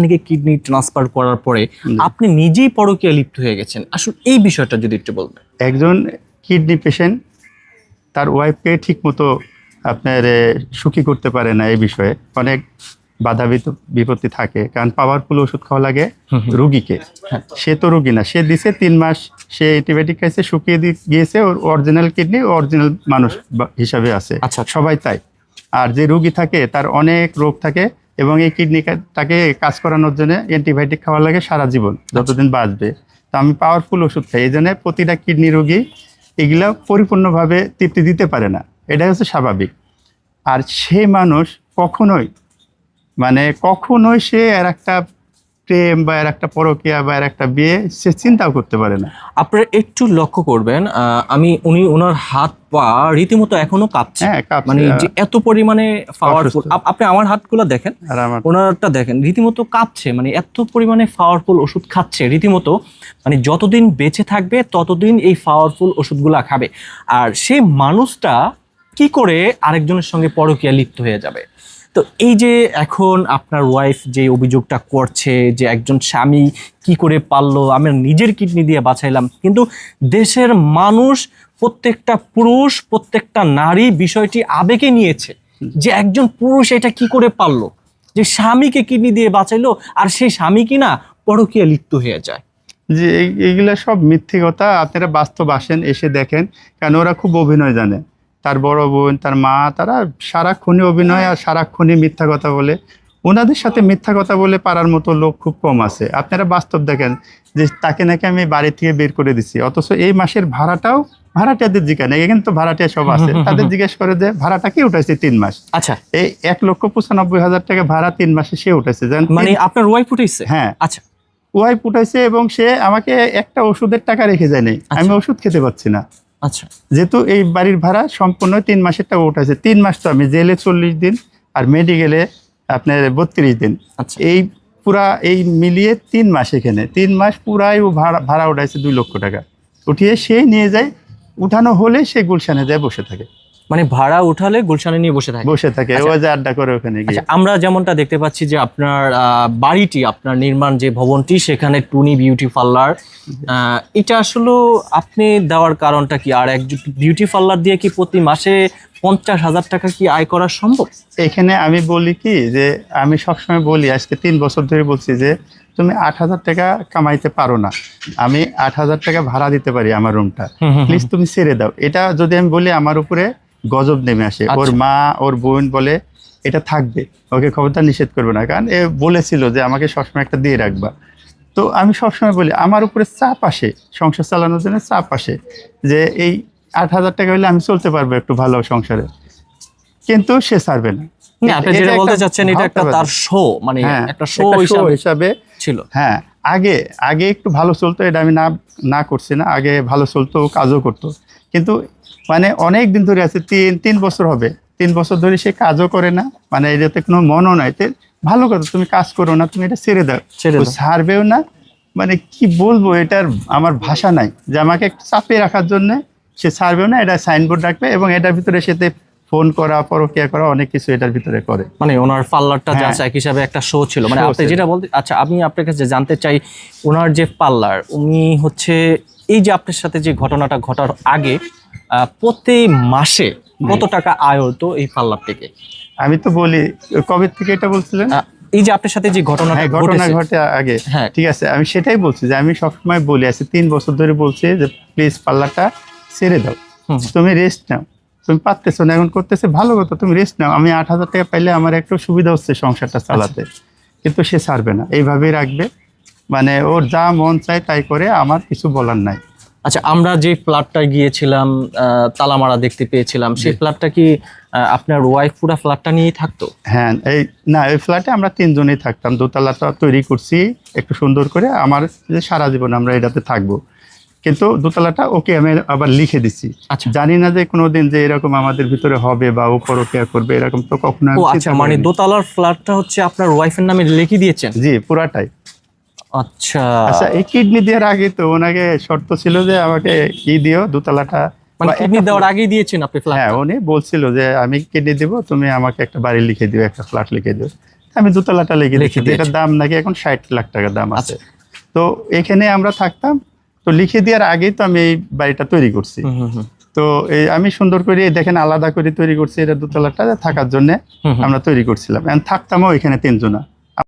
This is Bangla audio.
আপনাকে কিডনি ট্রান্সফার করার পরে আপনি নিজেই পরকীয়া লিপ্ত হয়ে গেছেন। আসলে এই বিষয়টা যদি একটু বলবেন একজন কিডনি পেশেন্ট তার ওয়াইফকে ঠিক মতো আপনার সুখী করতে পারে না এই বিষয়ে। অনেক বাধা বিপত্তি থাকে কারণ পাওয়ারফুল ওষুধ খাওয়া লাগে রুগীকে। হ্যাঁ। সে তো রুগী না সে দিছে তিন মাস সে অ্যান্টিবায়োটিক খাইছে শুকিয়ে গিয়েছে ওর অরিজিনাল কিডনি অরিজিনাল মানুষ হিসাবে আছে। আচ্ছা। সবাই তাই। আর যে রুগী থাকে তার অনেক রোগ থাকে এবং এই কিডনি কিডনিটাকে কাজ করানোর জন্য অ্যান্টিবায়োটিক খাওয়া লাগে সারা জীবন যতদিন বাঁচবে। তো আমি পাওয়ারফুল ওষুধ খাই এই জন্য প্রতিটা কিডনি রোগী এগুলো পরিপূর্ণভাবে তৃপ্তি দিতে পারে না। এটাই হচ্ছে স্বাভাবিক। আর সে মানুষ কখনোই মানে কখনোই সে আর একটা প্রেম বা এর একটা পরকীয়া বা এর একটা বিয়ে সে চিন্তাও করতে পারে না। আপনারা একটু লক্ষ্য করবেন আমি উনি ওনার হাত পা রীতিমতো এখনও কাঁপছে। হ্যাঁ মানে এত পরিমাণে পাওয়ারফুল। আপনি আমার হাতগুলো দেখেন ওনারটা দেখেন রীতিমতো কাঁপছে মানে এত পরিমাণে পাওয়ারফুল ওষুধ খাচ্ছে রীতিমতো। মানে যতদিন বেঁচে থাকবে ততদিন এই পাওয়ারফুল ওষুধগুলা খাবে। আর সেই মানুষটা কি করে আরেকজনের সঙ্গে পরকীয়া লিপ্ত হয়ে যাবে? তো এই যে এখন আপনার ওয়াইফ যে অভিযোগটা করছে যে একজন স্বামী কি করে পারল, আমি নিজের কিডনি দিয়ে বাঁচাইলাম, কিন্তু দেশের মানুষ, প্রত্যেকটা পুরুষ, প্রত্যেকটা নারী বিষয়টি আবেগে নিয়েছে যে একজন পুরুষ এটা কি করে পারল, যে স্বামীকে কিডনি দিয়ে বাঁচাইলো আর সেই স্বামী কিনা পরকীয়া লিপ্ত হয়ে যায়। যে এই- এইগুলা সব মিথ্যে কথা, আপনারা বাস্তব আসেন, এসে দেখেন, কেন ওরা খুব অভিনয় জানে। তার বড় বোন তার মা তারা সারাক্ষণই অভিনয় আর সারাক্ষণই মিথ্যা কথা বলে। ওনাদের সাথে মিথ্যা কথা বলে পারার মতো লোক খুব কম আছে। আপনারা বাস্তব দেখেন যে তাকে নাকি আমি বাড়ি থেকে বের করে দিচ্ছি অথচ এই মাসের ভাড়াটাও ভাড়াটিয়াদের জিজ্ঞাসা নেই। এখানে তো ভাড়াটিয়া সব আছে। তাদের জিজ্ঞেস করে যে ভাড়াটা কি উঠাইছে তিন মাস? আচ্ছা। এই এক লক্ষ পঁচানব্বই হাজার টাকা ভাড়া তিন মাসে সে উঠেছে মানে আপনার ওয়াইফ উঠেছে হ্যাঁ। আচ্ছা। ওয়াইফ উঠাইছে এবং সে আমাকে একটা ওষুধের টাকা রেখে যায়নি আমি ওষুধ খেতে পাচ্ছি না। আচ্ছা। যেহেতু এই বাড়ির ভাড়া সম্পূর্ণ তিন মাসের টাকা উঠাইছে তিন মাস তো আমি জেলে চল্লিশ দিন আর মেডিকেলে আপনার বত্রিশ দিন। আচ্ছা। এই পুরা এই মিলিয়ে তিন মাস এখানে। তিন মাস পুরাই ও ভাড়া ভাড়া উঠাইছে দুই লক্ষ টাকা। উঠিয়ে সে নিয়ে যায় উঠানো হলে সে গুলশানে যায় বসে থাকে। মানে ভাড়া উঠালে গুলশানে নিয়ে বসে থাকে। বসে থাকে ও আচ্ছা। যে আড্ডা করে ওখানে গিয়ে। আচ্ছা আমরা যেমনটা দেখতে পাচ্ছি যে আপনার আহ, বাড়িটি আপনার নির্মাণ যে ভবনটি সেখানে টুনি বিউটি পার্লার এটা আসলে আপনি দেওয়ার কারণটা কি? আর এক বিউটি পার্লার দিয়ে কি প্রতি মাসে পঞ্চাশ হাজার টাকা কি আয় করা সম্ভব? এখানে আমি বলি কি যে আমি সবসময় বলি আজকে তিন বছর ধরে বলছি যে তুমি আট হাজার টাকা কামাইতে পারো না। আমি আট হাজার টাকা ভাড়া দিতে পারি আমার রুমটা প্লিজ তুমি ছেড়ে দাও। এটা যদি আমি বলি আমার উপরে গজব নেমে আসে। ওর আচ্ছা। মা ওর বোন বলে এটা থাকবে। ওকে খবরদার নিষেধ করবে না। কারণ এ বলেছিল যে আমাকে সবসময় একটা দিয়ে রাখবা। তো আমি সবসময় বলি আমার উপরে চাপ আসে সংসার চালানোর জন্য চাপ আসে যে এই আট হাজার টাকা হলে আমি চলতে পারব একটু ভালো সংসারে। কিন্তু সে ছাড়বে না। না, আপনি এটা যেটা বলতে চাচ্ছেন এটা একটা তার শো মানে হ্যাঁ, একটা শো হিসাবে হিসাবে ছিল। হ্যাঁ আগে আগে একটু ভালো চলতো এটা আমি না না করছি না আগে ভালো চলতো কাজও করতো। কিন্তু মানে অনেক দিন ধরে আছে তিন তিন বছর হবে তিন বছর ধরে সে কাজও করে না মানে এটাতে কোনো মনও নাই। তে ভালো কথা তুমি কাজ করো না তুমি এটা ছেড়ে দাও। ছাড়বেও না মানে কি বলব এটার আমার ভাষা নাই যে আমাকে একটু চাপিয়ে রাখার জন্য সে ছাড়বেও না এটা সাইনবোর্ড রাখবে এবং এটার ভিতরে সাথে ফোন করা পরকিয়া করা অনেক কিছু এটার ভিতরে করে। মানে ওনার পার্লারটা যা যাচাই হিসাবে একটা শো ছিল। মানে আপনি যেটা বলতে আচ্ছা আমি আপনার কাছে জানতে চাই ওনার যে পার্লার উনি হচ্ছে এই যে আপনার সাথে যে ঘটনাটা ঘটার আগে প্রতি মাসে কত টাকা আয় হতো এই পার্লার থেকে? আমি তো বলি কবে থেকে এটা বলছিলেন? এই যে আপনার সাথে যে ঘটনাটা হ্যাঁ ঘটনা ঘটেছে। ঘটে আগে। হ্যাঁ। ঠিক আছে আমি সেটাই বলছি যে আমি সবসময় বলি আছি তিন বছর ধরে বলছি যে প্লিজ পাল্লাটা ছেড়ে দাও। তুমি রেস্ট নাও। তুমি পারতেছো না এখন করতেছে ভালো কথা তুমি রেস্ট নাও। আমি আট হাজার টাকা পাইলে আমার একটু সুবিধা হচ্ছে সংসারটা চালাতে। কিন্তু সে ছাড়বে না। এইভাবেই রাখবে। মানে ওর যা মন চায় তাই করে আমার কিছু বলার নাই। আচ্ছা আমরা যে ফ্ল্যাটটা গিয়েছিলাম তালামারা দেখতে পেয়েছিলাম সেই ফ্ল্যাটটা কি আপনার ওয়াইফ পুরা ফ্ল্যাটটা নিয়েই থাকতো? হ্যাঁ এই না এই ফ্ল্যাটে আমরা তিনজনেই থাকতাম। দোতলাটা তৈরি করছি একটু সুন্দর করে। আমার সারা জীবন আমরা এটাতে থাকব। কিন্তু দোতলাটা ওকে আমি আবার লিখে দিচ্ছি আচ্ছা। জানি না যে কোনোদিন যে এরকম আমাদের ভিতরে হবে বা ও পরকিয়া করবে এরকম তো কখনো আচ্ছা মানে দোতলার ফ্ল্যাটটা হচ্ছে আপনার ওয়াইফের নামে লিখে দিয়েছেন? জি পুরাটাই। আচ্ছা। আচ্ছা এই কিডনি দেওয়ার আগে তো ওনাকে শর্ত ছিল যে আমাকে ই দিও দোতলাটা মানে কিডনি দেওয়ার আগেই দিয়েছেন আপনি ফ্ল্যাট হ্যাঁ উনি বলছিল যে আমি কিডনি দিব তুমি আমাকে একটা বাড়ি লিখে দিও একটা ফ্ল্যাট লিখে দিও। আমি দোতলাটা লিখে লিখে দিচ্ছি এটার দাম নাকি এখন ষাট লাখ টাকা দাম আছে। আচ্ছা। তো এখানে আমরা থাকতাম তো লিখে দেওয়ার আগেই তো আমি এই বাড়িটা তৈরি করছি। তো এই আমি সুন্দর করে দেখেন আলাদা করে তৈরি করছি এটা দোতলাটা থাকার জন্য। আমরা তৈরি করছিলাম থাকতাম থাকতামও এখানে তিনজনা